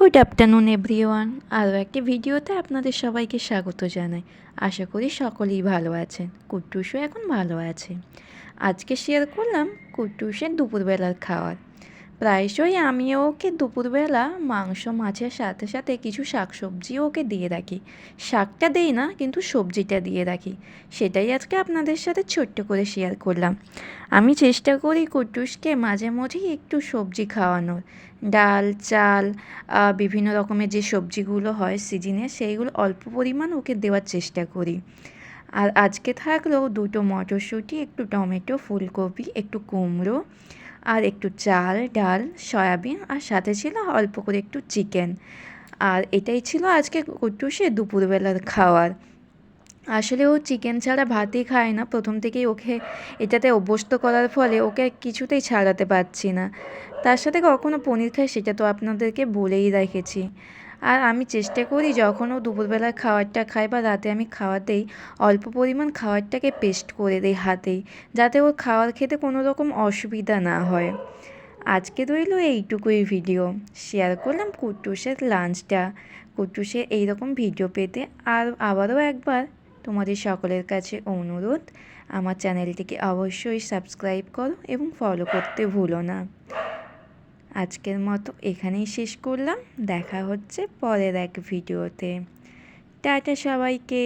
Good afternoon everyone আরও একটি ভিডিওতে আপনাদের সবাইকে স্বাগত জানাই। আশা করি সকলেই ভালো আছেন। কুট্টুসও এখন ভালো আছে। আজকে শেয়ার করলাম কুট্টুসের দুপুরবেলার খাওয়ার। প্রায়শই আমি ওকে দুপুরবেলা মাংস, মাছের সাথে সাথে কিছু শাকসবজিও ওকে দিয়ে রাখি। শাকটা দেই না, কিন্তু সবজিটা দিয়ে রাখি। সেটাই আজকে আপনাদের সাথে ছোট্ট করে শেয়ার করলাম। আমি চেষ্টা করি কুটুসকে মাঝে মধ্যেই একটু সবজি খাওয়ানোর। ডাল, চাল বিভিন্ন রকমের যে সবজিগুলো হয় সিজনে সেইগুলো অল্প পরিমাণ ওকে দেওয়ার চেষ্টা করি। আর আজকে থাকল দুটো মটরশুঁটি, একটু টমেটো, ফুলকপি, একটু কুমড়ো আর একটু চাল, ডাল, সয়াবিন আর সাথে ছিল অল্প করে একটু চিকেন। আর এটাই ছিল আজকে কুট্টুসে দুপুরবেলার খাওয়ার। আসলে ও চিকেন ছাড়া ভাতই খায় না। প্রথম থেকেই ওকে এটাতে অভ্যস্ত করার ফলে ওকে কিছুতেই ছাড়াতে পারছি না। তার সাথে কখনো পনির খায় সেটা তো আপনাদেরকে বলেই রেখেছি। আর আমি চেষ্টা করি যখনও দুপুরবেলার খাবারটা খায় বা রাতে আমি খাওয়ার দেই অল্প পরিমাণ খাবারটাকে পেস্ট করে দিই হাতেই যাতে ওর খাওয়ার খেতে কোনো রকম অসুবিধা না হয়। আজকে রইল এইটুকুই ভিডিও শেয়ার করলাম কুট্টুসের লাঞ্চটা কুট্টুসের এইরকম ভিডিও পেতে আর আবারও একবার তোমাদের সকলের কাছে অনুরোধ, আমার চ্যানেলটিকে অবশ্যই সাবস্ক্রাইব করো এবং ফলো করতে ভুলো না। আজকের মতো এখানেই শেষ করলাম। দেখা হচ্ছে পরের এক ভিডিওতে। টাটা সবাইকে।